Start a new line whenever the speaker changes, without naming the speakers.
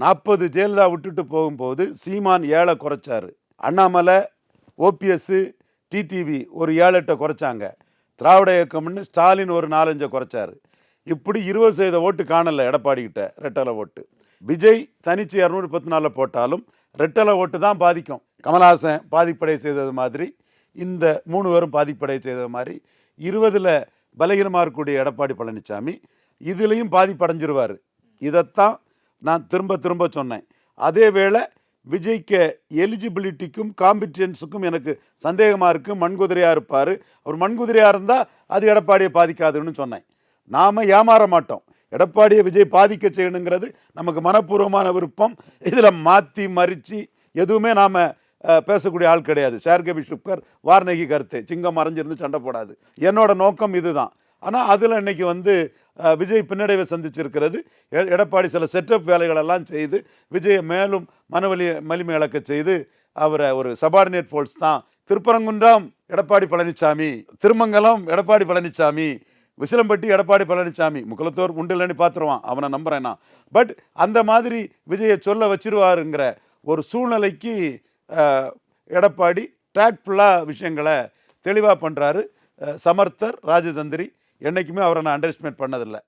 நாற்பது ஜெயலலிதா விட்டுட்டு போகும்போது சீமான் ஏழை குறைச்சாரு. அண்ணாமலை ஓபிஎஸ்ஸு டிடிவி ஒரு ஏழு எட்டை குறைச்சாங்க. திராவிட இயக்கம்னு ஸ்டாலின் ஒரு நாலஞ்சை குறைச்சாரு. இப்படி இருபது சதவீத ஓட்டு காணல எடப்பாடிக்கிட்ட ரெட்டலை ஓட்டு. விஜய் தனிச்சு இரநூறு பத்து நாலில் போட்டாலும் ரெட்டலை ஓட்டு தான் பாதிக்கும். கமல்ஹாசன் பாதிப்படை செய்தது மாதிரி இந்த மூணு பேரும் பாதிப்படை செய்தது மாதிரி இருபதில் பலகீனமாக இருக்கக்கூடிய எடப்பாடி பழனிசாமி இதுலேயும் பாதிப்படைஞ்சிருவார். இதைத்தான் நான் திரும்ப திரும்ப சொன்னேன். அதே வேளை விஜய்க்கு எலிஜிபிலிட்டிக்கும் காம்பிடன்ஸுக்கும் எனக்கு சந்தேகமாக இருக்குது மண்குதிரையாக இருப்பார். அவர் மண்குதிரையாக இருந்தால் அது எடப்பாடியை பாதிக்காதுன்னு சொன்னேன். நாம் ஏமாற மாட்டோம். எடப்பாடியை விஜய் பாதிக்க செய்யணுங்கிறது நமக்கு மனப்பூர்வமான விருப்பம். இதில் மாற்றி மறித்து எதுவுமே நாம் பேசக்கூடிய ஆள் கிடையாது. ஷேர்கபி சுப்கர் வார்னகி கருத்து. சிங்கம் மறைஞ்சிருந்து சண்டை போடாது. என்னோட நோக்கம் இதுதான். ஆனால் அதில் இன்னைக்கு வந்து விஜய் பின்னடைவை சந்திச்சிருக்கிறது. எடப்பாடி சில செட்டப் வேலைகளெல்லாம் செய்து விஜயை மேலும் மனவலி மலிமை இழக்க செய்து அவரை ஒரு சபார்டினேட் போல்ஸ் தான். திருப்பரங்குன்றம் எடப்பாடி பழனிசாமி திருமங்கலம் எடப்பாடி பழனிசாமி விசிலம்பட்டி எடப்பாடி பழனிசாமி முகலத்தோர் உண்டில்லன்னு பார்த்துருவான். அவனை நம்புகிறேன் நான். பட் அந்த மாதிரி விஜயை சொல்ல வச்சிருவாருங்கிற ஒரு சூழ்நிலைக்கு எடப்பாடி ட்ராக்ஃபுல்லாக விஷயங்களை தெளிவாக பண்ணுறாரு சமர்த்தர் ராஜதந்திரி என்றைக்குமே அவரை நான் அண்டர்ஸ்டிமேட் பண்ணதில்லை.